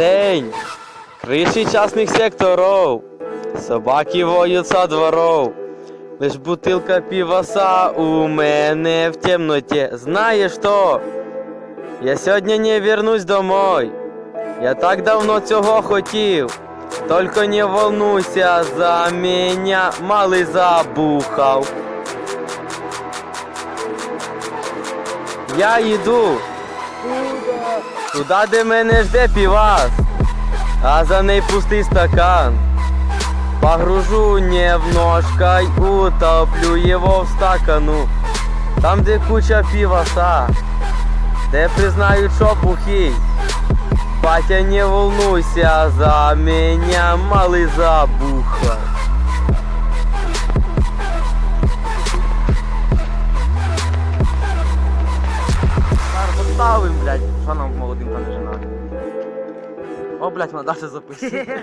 день. Криші частных секторов. Собаки воють со дворов. Лиш бутилка пивоса у мене в темноте. Знаєш що? Я сьогодні не вернусь домой. Я так давно цього хотів. Только не волнуйся за меня, малий забухав. Я йду. Туда, де мене жде півас, а за неї пустий стакан. Погружу не в ножкой, утоплю его в стакану. Там, де куча піваса, де признають, що бухий. Батя, не волнуйся за меня, малый забуха. Поставим, блядь, що нам молодим та не жена. О, блядь, вона далі записує.